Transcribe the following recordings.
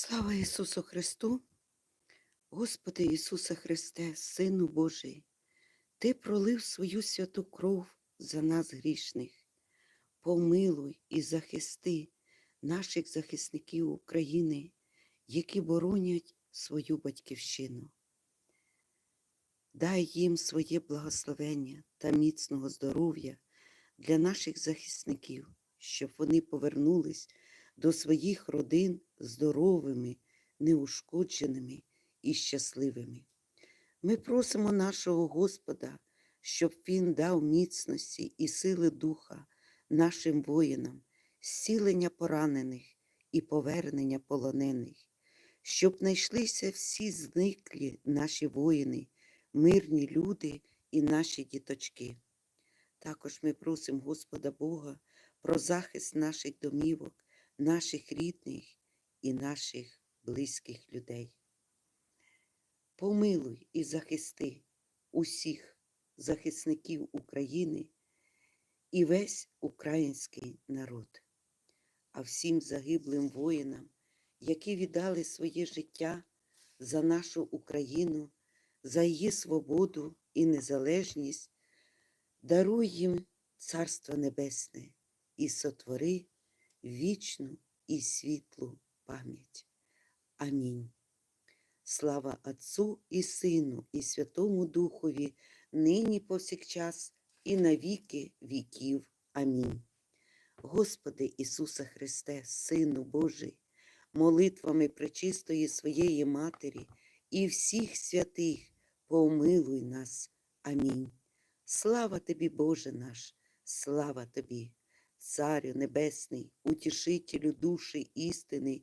Слава Ісусу Христу! Господи Ісусе Христе, Сину Божий, Ти пролив свою святу кров за нас грішних. Помилуй і захисти наших захисників України, які боронять свою батьківщину. Дай їм своє благословення та міцного здоров'я для наших захисників, щоб вони повернулись до своїх родин здоровими, неушкодженими і щасливими. Ми просимо нашого Господа, щоб Він дав міцності і сили духа нашим воїнам, зцілення поранених і повернення полонених, щоб знайшлися всі зниклі наші воїни, мирні люди і наші діточки. Також ми просимо Господа Бога про захист наших домівок, наших рідних і наших близьких людей. Помилуй і захисти усіх захисників України і весь український народ, а всім загиблим воїнам, які віддали своє життя за нашу Україну, за її свободу і незалежність, даруй їм Царство Небесне і сотвори вічну і світлу пам'ять. Амінь. Слава Отцу і Сину, і Святому Духові, нині повсякчас, і на віки віків. Амінь. Господи Ісусе Христе, Сину Божий, молитвами пречистої своєї Матері і всіх святих помилуй нас. Амінь. Слава тобі, Боже наш, слава тобі! Царю Небесний, утішителю душі істини,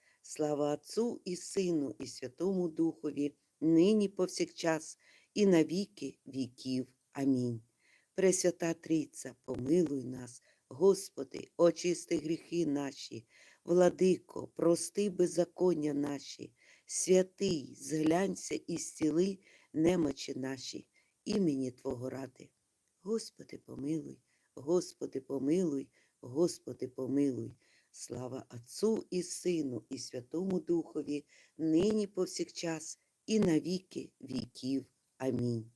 Слава Отцу і Сину, і Святому Духові, нині повсякчас, і на віки віків. Амінь. Пресвята Трійця, помилуй нас, Господи, очисти гріхи наші, владико, прости беззаконня наші, святий, зглянься і зціли немочі наші, імені Твого ради. Господи, помилуй. Господи, помилуй, Господи, помилуй. Слава Отцу і Сину, і Святому Духові, нині повсякчас, і на віки віків. Амінь.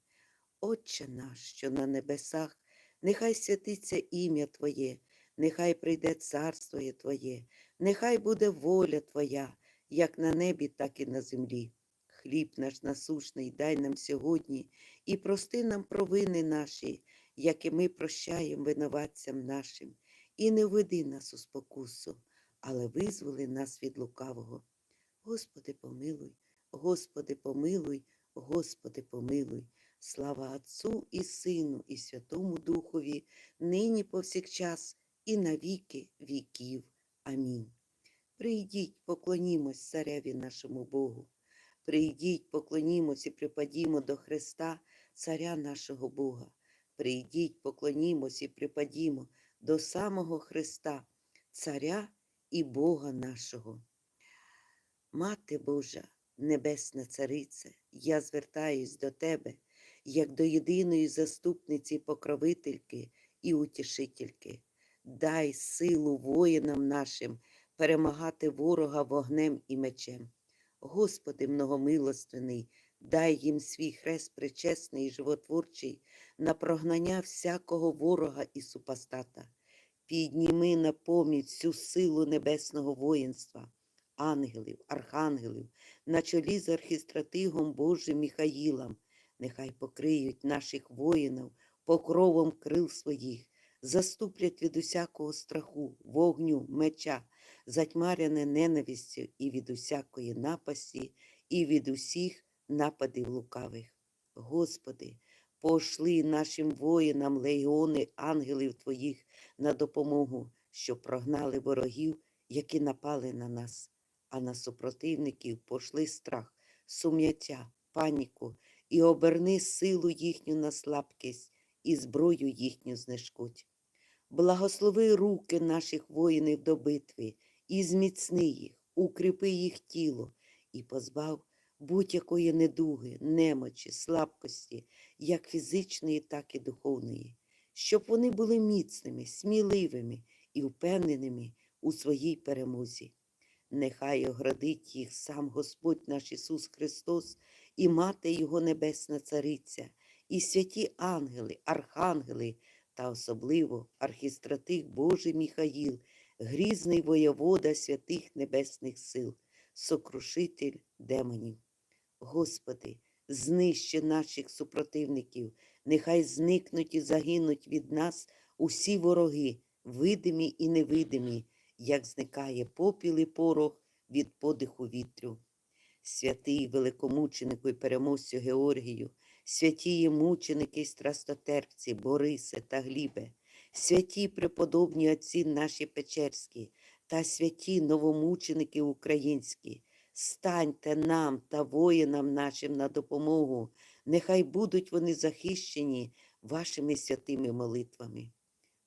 Отче наш, що на небесах, нехай святиться ім'я Твоє, нехай прийде царство Твоє, нехай буде воля Твоя, як на небі, так і на землі. Хліб наш насушний дай нам сьогодні і прости нам провини наші як і ми прощаємо винуватцям нашим, і не введи нас у спокусу, але визволи нас від лукавого. Господи, помилуй, Господи, помилуй, Господи, помилуй, слава Отцу і Сину, і Святому Духові, нині повсякчас, і на віки віків. Амінь. Прийдіть, поклонімось цареві нашому Богу. Прийдіть, поклонімось і припадімо до Христа, Царя нашого Бога. Прийдіть, поклонімось і припадімо до самого Христа, Царя і Бога нашого. Мати Божа, Небесна Царице, я звертаюсь до Тебе, як до єдиної заступниці, покровительки і утішительки. Дай силу воїнам нашим перемагати ворога вогнем і мечем. Господи, многомилостивний, дай їм свій хрест причесний і животворчий на прогнання всякого ворога і супостата. Підніми на поміч всю силу небесного воїнства, ангелів, архангелів, на чолі з архістратигом Божим Міхаїлом, нехай покриють наших воїнів покровом крил своїх, заступлять від усякого страху, вогню, меча, затьмаряне ненавистю і від усякої напасті, і від усіх нападів лукавих. Господи, пошли нашим воїнам легіони ангелів Твоїх на допомогу, щоб прогнали ворогів, які напали на нас. а на супротивників пошли страх, сум'яття, паніку і оберни силу їхню на слабкість і зброю їхню знешкодь. Благослови руки наших воїнів до битви і зміцни їх, укріпи їх тіло і позбав будь-якої недуги, немочі, слабкості, як фізичної, так і духовної, щоб вони були міцними, сміливими і впевненими у своїй перемозі. Нехай оградить їх сам Господь наш Ісус Христос і Мати Його Небесна Цариця, і святі ангели, архангели та особливо архістратих Божий Міхаїл, грізний воєвода святих небесних сил, сокрушитель демонів. Господи, знищи наших супротивників, нехай зникнуть і загинуть від нас усі вороги, видимі і невидимі, як зникає попіл і порох від подиху вітрю. Святий великомученику і переможцю Георгію, святі мученики й страстотерпці, Борисе та Глібе, святі преподобні отці наші Печерські та святі новомученики українські, станьте нам та воїнам нашим на допомогу, нехай будуть вони захищені вашими святими молитвами.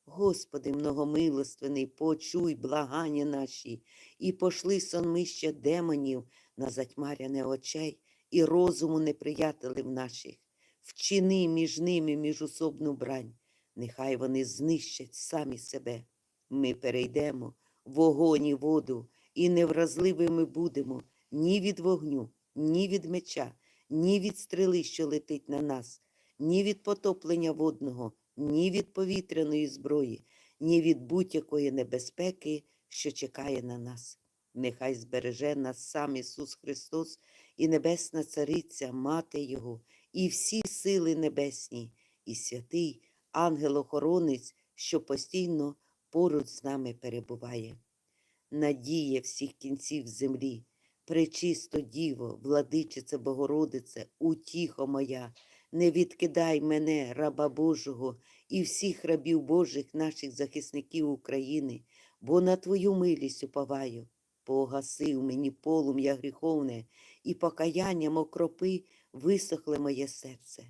Господи, многомилостивний, почуй благання наші і пошли сонмища демонів на затьмаряне очей і розуму неприятелів наших. Вчини між ними міжусобну брань, нехай вони знищать самі себе. Ми перейдемо в вогонь і воду, і невразливими будемо ні від вогню, ні від меча, ні від стріли, що летить на нас, ні від потоплення водного, ні від повітряної зброї, ні від будь-якої небезпеки, що чекає на нас. Нехай збереже нас сам Ісус Христос і Небесна Цариця, Мати Його, і всі сили небесні, і святий ангел-охоронець, що постійно поруч з нами перебуває. Надія всіх кінців землі, пречисто Діво, владичице Богородице, утіхо моя, не відкидай мене, раба Божого, і всіх рабів Божих, наших захисників України, бо на Твою милість уповаю. Погасив мені полум'я гріховне, і покаянням окропи висохле моє серце.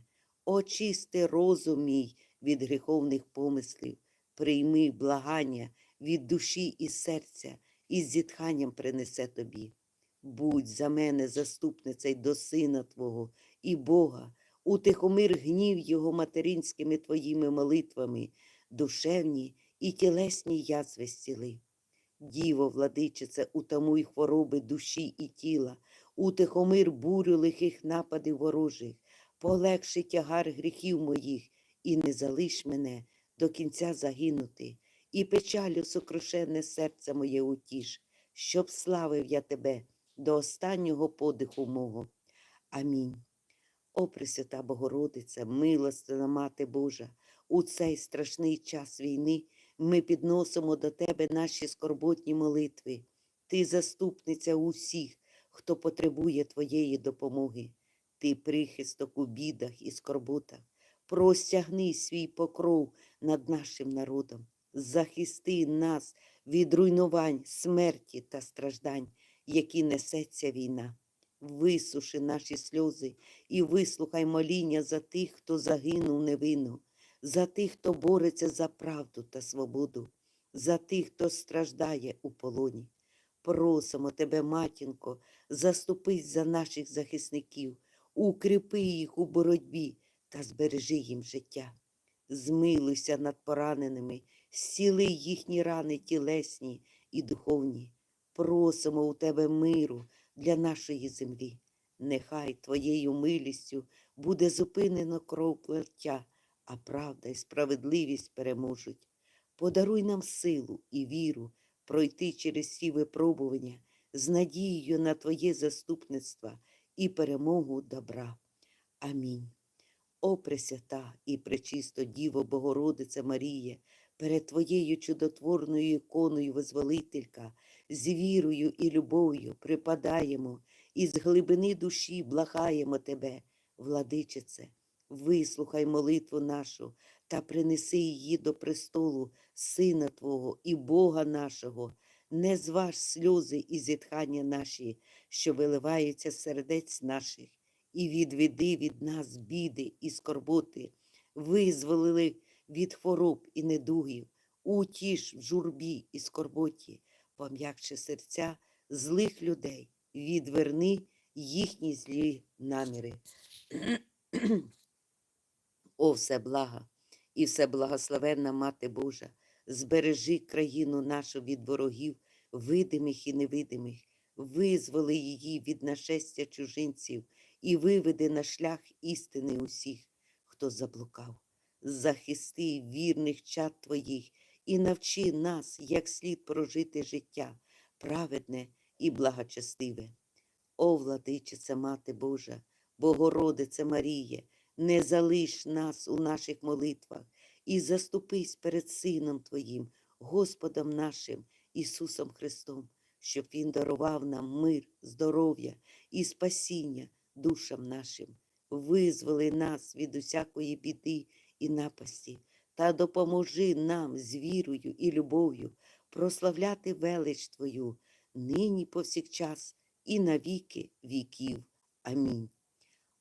Очисти розум мій від гріховних помислів, прийми благання від душі і серця, і з зітханням принесе тобі. Будь за мене заступницею до Сина Твого і Бога, утихомир гнів Його материнськими Твоїми молитвами, душевні і тілесні язви зціли. Діво, владичице, утамуй хвороби душі і тіла, утихомир бурю лихих нападів ворожих, полегши тягар гріхів моїх, і не залиш мене до кінця загинути, і печалю сокрушене серце моє утіш, щоб славив я тебе до останнього подиху мого. Амінь. О, Пресвята Богородиця, милостина Мати Божа, у цей страшний час війни ми підносимо до Тебе наші скорботні молитви. Ти заступниця усіх, хто потребує Твоєї допомоги. Ти прихисток у бідах і скорботах. Простягни свій покров над нашим народом. Захисти нас від руйнувань, смерті та страждань, які несеться війна. Висуши наші сльози і вислухай моління за тих, хто загинув невинно, за тих, хто бореться за правду та свободу, за тих, хто страждає у полоні. Просимо тебе, матінко, заступись за наших захисників, укріпи їх у боротьбі та збережи їм життя. Змилуйся над пораненими, зціли їхні рани тілесні і духовні. Просимо у тебе миру для нашої землі. Нехай Твоєю милістю буде зупинено кров плаття, а правда і справедливість переможуть. Подаруй нам силу і віру пройти через всі випробування з надією на Твоє заступництво і перемогу добра. Амінь. О Пресвята і пречисто Діво Богородице Марія, перед Твоєю чудотворною іконою Визволителька, з вірою і любов'ю припадаємо і з глибини душі благаємо Тебе, владичице, вислухай молитву нашу та принеси її до престолу Сина Твого і Бога нашого, не зваж сльози і зітхання наші, що виливаються з сердець наших, і відведи від нас біди і скорботи, визволили від хвороб і недугів, утіш в журбі і скорботі, пом'якши серця злих людей, відверни їхні злі наміри. О, все блага і все благословенна Мати Божа, збережи країну нашу від ворогів, видимих і невидимих, визволи її від нашестя чужинців і виведи на шлях істини усіх, хто заблукав. Захисти вірних чад твоїх і навчи нас, як слід прожити життя, праведне і благочестиве. О, владичице, Мати Божа, Богородице Маріє, не залиш нас у наших молитвах і заступись перед Сином Твоїм, Господом нашим Ісусом Христом, щоб Він дарував нам мир, здоров'я і спасіння душам нашим, визволи нас від усякої біди і напасті, та допоможи нам з вірою і любов'ю прославляти велич Твою, нині повсякчас і на віки віків. Амінь.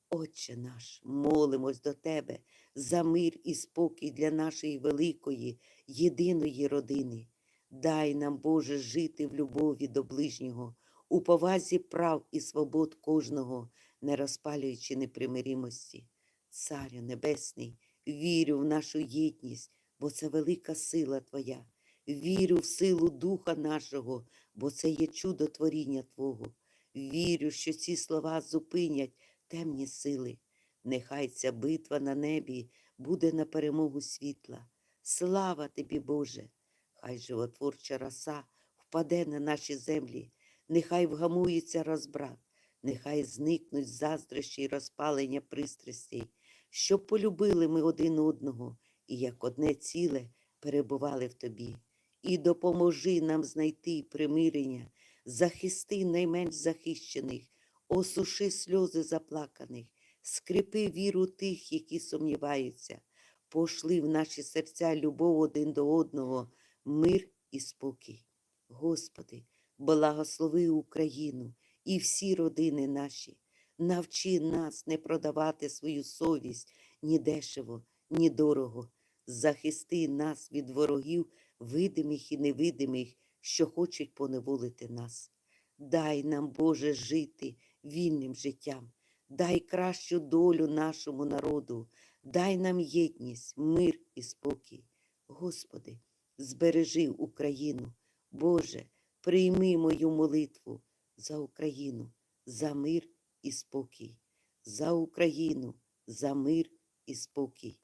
Отче наш, молимось до Тебе за мир і спокій для нашої великої, єдиної родини. Дай нам, Боже, жити в любові до ближнього, у повазі прав і свобод кожного, не розпалюючи непримиримості. Царю Небесний, вірю в нашу єдність, бо це велика сила Твоя. Вірю в силу Духа нашого, бо це є чудо творіння Твого. Вірю, що ці слова зупинять темні сили. Нехай ця битва на небі буде на перемогу світла. Слава тобі, Боже! Хай животворча роса впаде на наші землі, нехай вгамується розбрат, нехай зникнуть заздрощі й розпалення пристрастей, щоб полюбили ми один одного і як одне ціле перебували в тобі. І допоможи нам знайти примирення, захисти найменш захищених, осуши сльози заплаканих, скріпи віру тих, які сумніваються, пошли в наші серця любов один до одного, мир і спокій. Господи, благослови Україну і всі родини наші. Навчи нас не продавати свою совість ні дешево, ні дорого. Захисти нас від ворогів, видимих і невидимих, що хочуть поневолити нас. Дай нам, Боже, жити вільним життям, дай кращу долю нашому народу, дай нам єдність, мир і спокій. Господи, збережи Україну, Боже, прийми мою молитву за Україну, за мир і спокій, за Україну, за мир і спокій,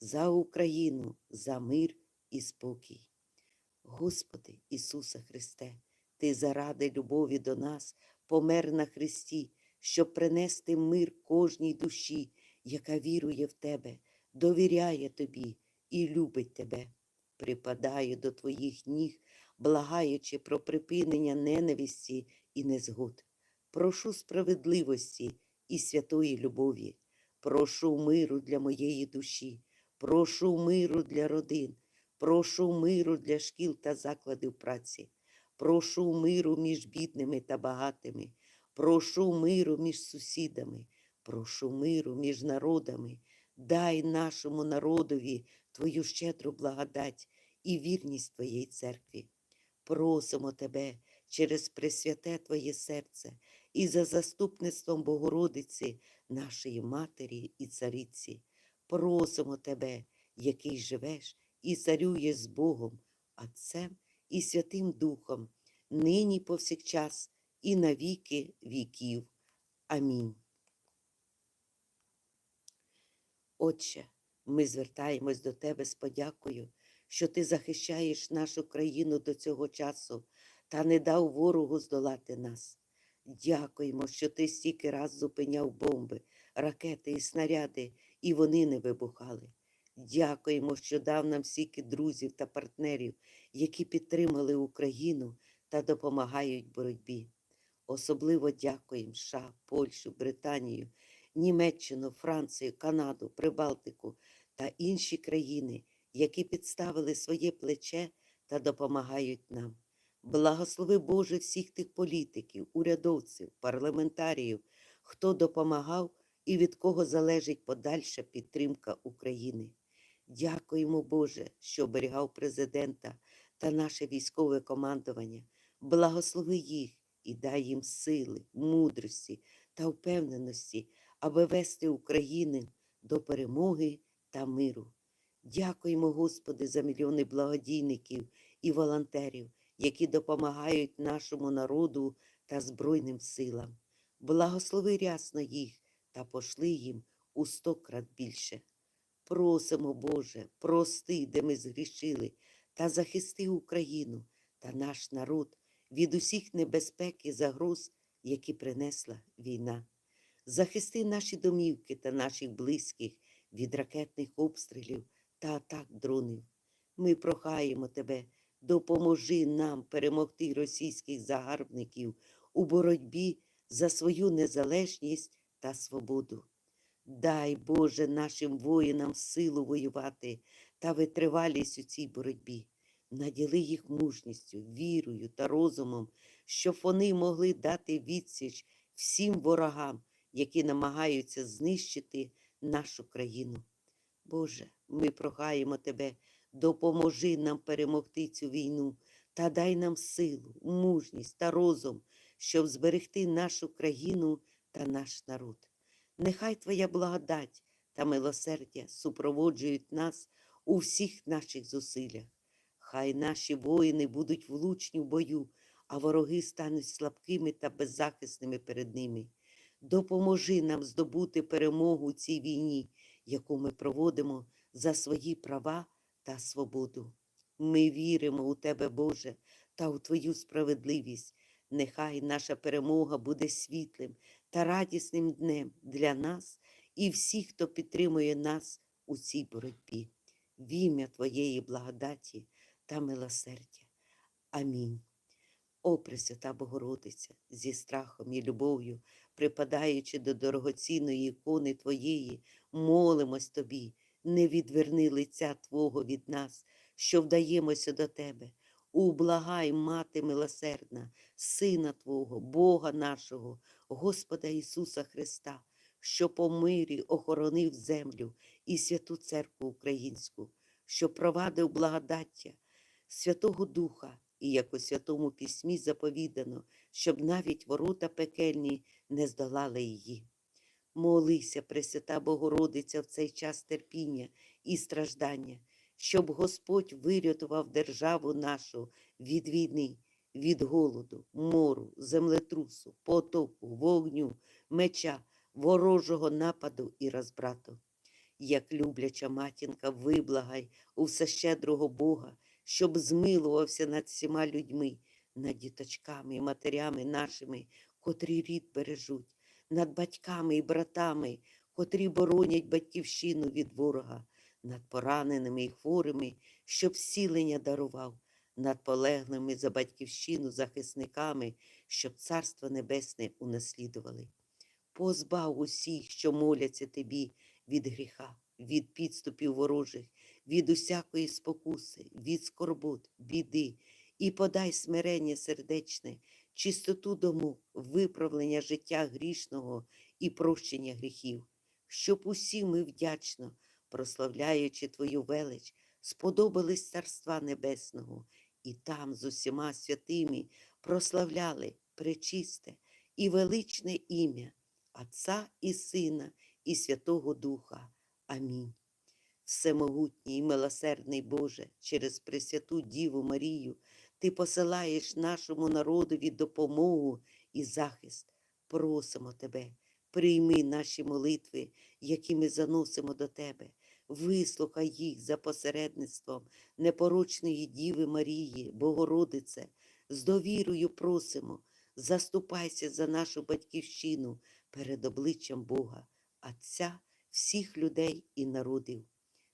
за Україну, за мир і спокій. Господи Ісусе Христе, Ти заради любові до нас помер на Христі, щоб принести мир кожній душі, яка вірує в Тебе, довіряє Тобі і любить Тебе. Припадаю до Твоїх ніг, благаючи про припинення ненависті і незгод. Прошу справедливості і святої любові. Прошу миру для моєї душі, прошу миру для родин, прошу миру для шкіл та закладів праці, прошу миру між бідними та багатими, прошу миру між сусідами, прошу миру між народами. Дай нашому народові Твою щедру благодать і вірність Твоєї церкві. Просимо Тебе через Пресвяте Твоє серце і за заступництвом Богородиці, нашої Матері і Цариці. Просимо Тебе, який живеш і царюєш з Богом, Отцем і Святим Духом, нині повсякчас і на віки віків. Амінь. Отче, ми звертаємось до Тебе з подякою, що Ти захищаєш нашу країну до цього часу та не дав ворогу здолати нас. Дякуємо, що ти стільки раз зупиняв бомби, ракети і снаряди, і вони не вибухали. Дякуємо, що дав нам стільки друзів та партнерів, які підтримали Україну та допомагають боротьбі. Особливо дякуємо США, Польщу, Британію, Німеччину, Францію, Канаду, Прибалтику та інші країни, які підставили своє плече та допомагають нам. Благослови Боже всіх тих політиків, урядовців, парламентаріїв, хто допомагав і від кого залежить подальша підтримка України. Дякуємо, Боже, що оберігав президента та наше військове командування. Благослови їх і дай їм сили, мудрості та впевненості, аби вести Україну до перемоги та миру. Дякуємо, Господи, за мільйони благодійників і волонтерів, які допомагають нашому народу та Збройним силам. Благослови рясно їх та пошли їм у сто крат більше. Просимо, Боже, прости, де ми згрішили, та захисти Україну та наш народ від усіх небезпек і загроз, які принесла війна. Захисти наші домівки та наших близьких від ракетних обстрілів та атак дронів. Ми прохаємо Тебе, допоможи нам перемогти російських загарбників у боротьбі за свою незалежність та свободу. Дай, Боже, нашим воїнам силу воювати та витривалість у цій боротьбі. Наділи їх мужністю, вірою та розумом, щоб вони могли дати відсіч всім ворогам, які намагаються знищити нашу країну. Боже, ми прохаємо Тебе, допоможи нам перемогти цю війну та дай нам силу, мужність та розум, щоб зберегти нашу країну та наш народ. Нехай Твоя благодать та милосердя супроводжують нас у всіх наших зусиллях. Хай наші воїни будуть влучні в бою, а вороги стануть слабкими та беззахисними перед ними. Допоможи нам здобути перемогу у цій війні, яку ми проводимо за свої права та свободу. Ми віримо у Тебе, Боже, та у Твою справедливість. Нехай наша перемога буде світлим та радісним днем для нас і всіх, хто підтримує нас у цій боротьбі. В ім'я Твоєї благодаті та милосердя. Амінь. О, Пресвята Богородиця, зі страхом і любов'ю, припадаючи до дорогоцінної ікони Твоєї, молимось Тобі, не відверни лиця Твого від нас, що вдаємося до Тебе. Ублагай, Мати милосердна, Сина Твого, Бога нашого, Господа Ісуса Христа, що по мирі охоронив землю і святу церкву українську, що провадив благодаття Святого Духа, і як у Святому Письмі заповідано, щоб навіть ворота пекельні не здолали її. Молися, Пресвята Богородиця, в цей час терпіння і страждання, щоб Господь вирятував державу нашу від війни, від голоду, мору, землетрусу, потопу, вогню, меча, ворожого нападу і розбрату. Як любляча матінка, виблагай у всещедрого Бога, щоб змилувався над всіма людьми, над діточками матерями нашими, котрі рід бережуть, над батьками і братами, котрі боронять батьківщину від ворога, над пораненими і хворими, щоб зцілення дарував, над полеглими за батьківщину захисниками, щоб Царство Небесне унаслідували. Позбав усіх, що моляться тобі від гріха, від підступів ворожих, від усякої спокуси, від скорбот, біди, і подай смирення сердечне, чистоту думок, виправлення життя грішного і прощення гріхів, щоб усі ми вдячно, прославляючи Твою велич, сподобались Царства Небесного, і там з усіма святими прославляли пречисте і величне ім'я Отця і Сина, і Святого Духа. Амінь. Всемогутній і милосердний Боже, через Пресвяту Діву Марію, Ти посилаєш нашому народові допомогу і захист. Просимо Тебе, прийми наші молитви, які ми заносимо до Тебе. Вислухай їх за посередництвом непорочної Діви Марії, Богородице, з довірою просимо, заступайся за нашу батьківщину перед обличчям Бога, Отця всіх людей і народів.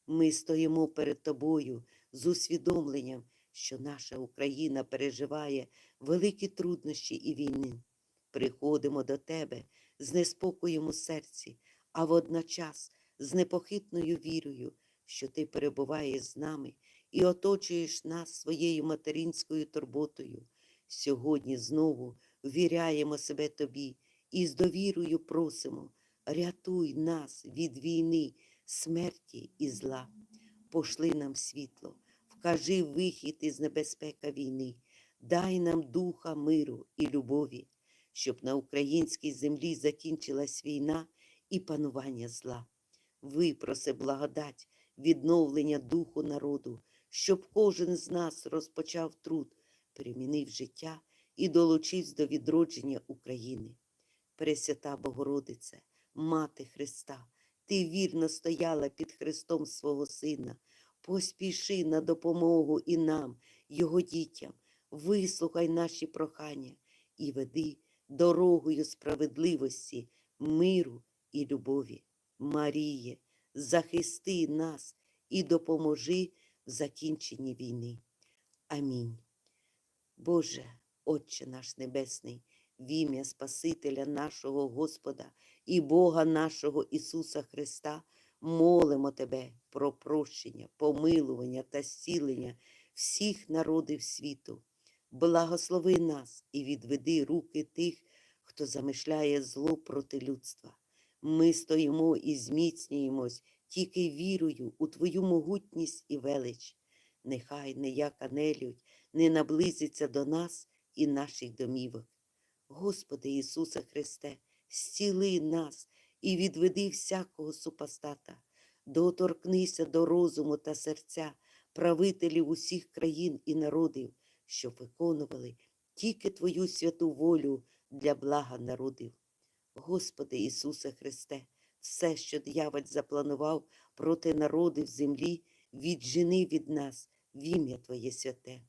Ми стоїмо перед тобою з усвідомленням, що наша Україна переживає великі труднощі і війни. Приходимо до тебе з неспокоєм у серці, а водночас з непохитною вірою, що ти перебуваєш з нами і оточуєш нас своєю материнською турботою, Сьогодні знову ввіряємо себе тобі і з довірою просимо, рятуй нас від війни, смерті і зла. Пошли нам світло, вкажи вихід із небезпека війни, дай нам духа миру і любові, щоб на українській землі закінчилась війна і панування зла. Випроси благодать, відновлення духу народу, щоб кожен з нас розпочав труд, перемінив життя і долучився до відродження України. Пресвята Богородице, Мати Христа, ти вірно стояла під Христом свого Сина. Поспіши на допомогу і нам, Його дітям, вислухай наші прохання і веди дорогою справедливості, миру і любові. Маріє, захисти нас і допоможи в закінченні війни. Амінь. Боже, Отче наш Небесний, в ім'я Спасителя нашого Господа і Бога нашого Ісуса Христа, молимо Тебе про прощення, помилування та зцілення всіх народів світу. Благослови нас і відведи руки тих, хто замишляє зло проти людства. Ми стоїмо і зміцнюємось тільки вірою у Твою могутність і велич. Нехай ніяка нелюдь не наблизиться до нас і наших домівок. Господи Ісусе Христе, зціли нас і відведи всякого супостата, доторкнися до розуму та серця правителів усіх країн і народів, щоб виконували тільки Твою святу волю для блага народів. Господи Ісусе Христе, все, що дьяволь запланував проти народів землі, віджени від нас в ім'я Твоє святе.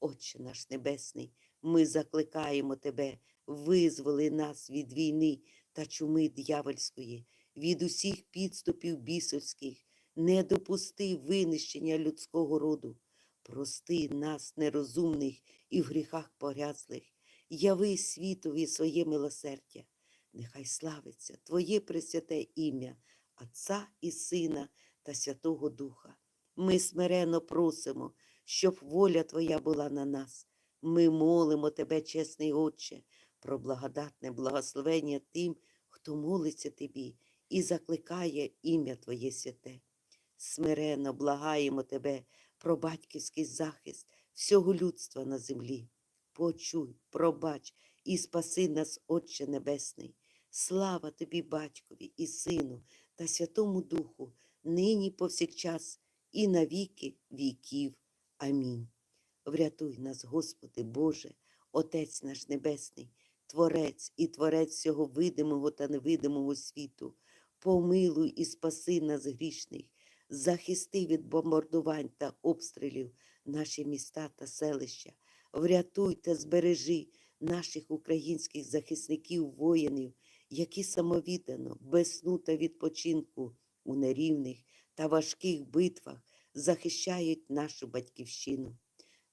Отче наш Небесний, ми закликаємо Тебе, визволи нас від війни та чуми дьявольської, від усіх підступів бісовських, не допусти винищення людського роду. Прости нас, нерозумних і в гріхах погрязлих, яви світові своє милосердя. Нехай славиться Твоє пресвяте ім'я, Отця і Сина та Святого Духа. Ми смиренно просимо, щоб воля Твоя була на нас. Ми молимо Тебе, чесний Отче, про благодатне благословення тим, хто молиться Тобі і закликає ім'я Твоє святе. Смиренно благаємо Тебе про батьківський захист всього людства на землі. Почуй, пробач і спаси нас, Отче Небесний. Слава тобі, Батькові і Сину та Святому Духу, нині повсякчас і на віки віків. Амінь. Врятуй нас, Господи Боже, Отець наш Небесний, Творець і Творець всього видимого та невидимого світу, помилуй і спаси нас грішних, захисти від бомбардувань та обстрілів наші міста та селища, врятуй та збережи наших українських захисників, воїнів, які самовіддано, без сну та відпочинку у нерівних та важких битвах захищають нашу батьківщину.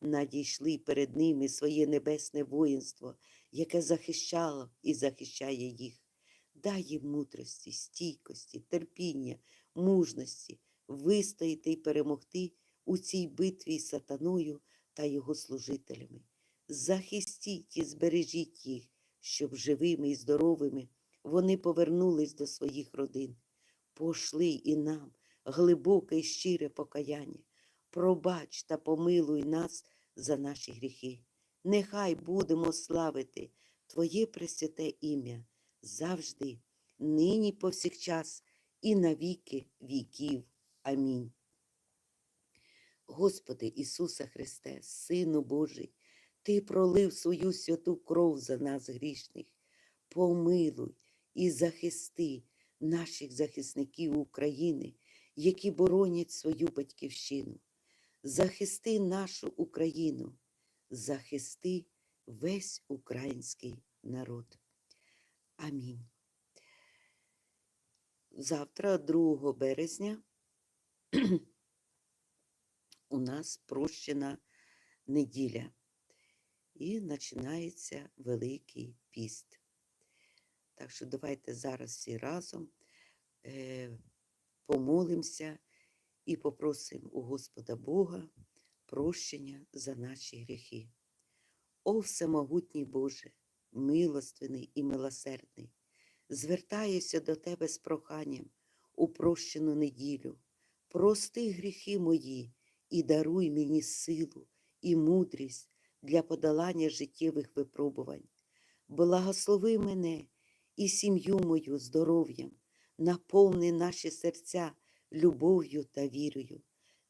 Надійшли перед ними своє небесне воїнство, яке захищало і захищає їх. Дай їм мудрості, стійкості, терпіння, мужності вистояти і перемогти у цій битві з сатаною та його служителями. Захистіть і збережіть їх, щоб живими і здоровими вони повернулись до своїх родин. Пошли і нам глибоке і щире покаяння. Пробач та помилуй нас за наші гріхи. Нехай будемо славити Твоє пресвяте ім'я завжди, нині повсякчас і на віки віків. Амінь. Господи Ісусе Христе, Сину Божий, Ти пролив свою святу кров за нас грішних. Помилуй і захисти наших захисників України, які боронять свою батьківщину. Захисти нашу Україну, захисти весь український народ. Амінь. Завтра, 2 березня, у нас прощена неділя і починається Великий піст. Так що давайте зараз всі разом е, помолимося і попросимо у Господа Бога прощення за наші гріхи. О всемогутній Боже, милостивний і милосердний, звертаюся до Тебе з проханням у прощену неділю. Прости гріхи мої і даруй мені силу і мудрість для подолання життєвих випробувань. Благослови мене і сім'ю мою здоров'ям, наповни наші серця любов'ю та вірою.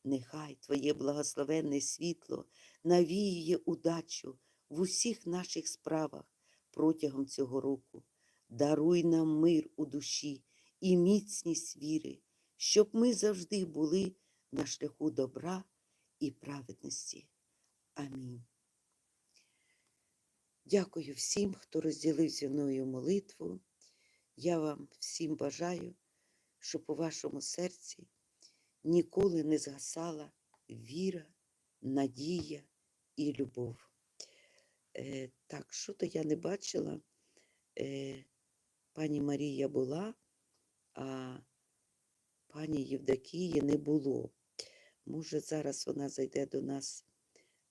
Нехай Твоє благословенне світло навіює удачу в усіх наших справах протягом цього року. Даруй нам мир у душі і міцність віри, щоб ми завжди були на шляху добра і праведності. Амінь. Дякую всім, хто розділив зі мною молитву. Я вам всім бажаю, щоб у вашому серці ніколи не згасала віра, надія і любов. Е, так, що то я не бачила. Е, пані Марія була, а пані Євдокії не було. Може, зараз вона зайде до нас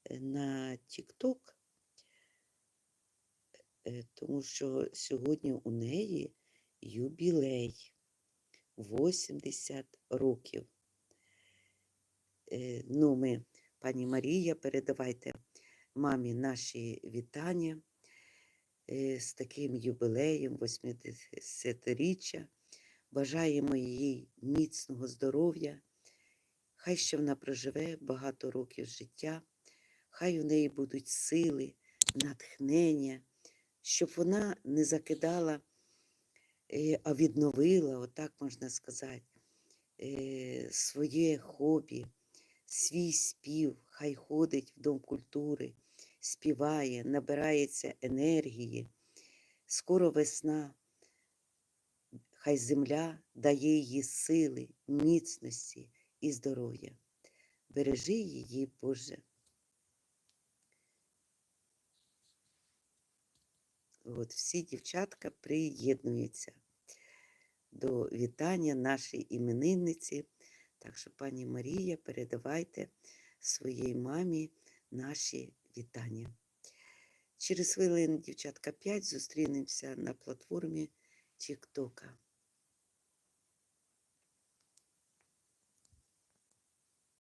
е, на Тік-Ток, е, тому що сьогодні у неї юбілей 80 років. Е, Ну, ми, пані Марія, передавайте мамі наші вітання е, з таким юбілеєм 80-річчя. Бажаємо їй міцного здоров'я. Хай ще вона проживе багато років життя, хай у неї будуть сили, натхнення, щоб вона не закидала, е, а відновила, отак можна сказати, своє хобі, свій спів, хай ходить в Дом культури, співає, набирається енергії. Скоро весна, хай земля дає їй сили, міцності і здоров'я. Бережи її, Боже. От всі дівчатка приєднуються до вітання нашої іменинниці. Так що, пані Марія, передавайте своїй мамі наші вітання. Через хвилину, дівчатка, 5 зустрінемося на платформі Тіктока.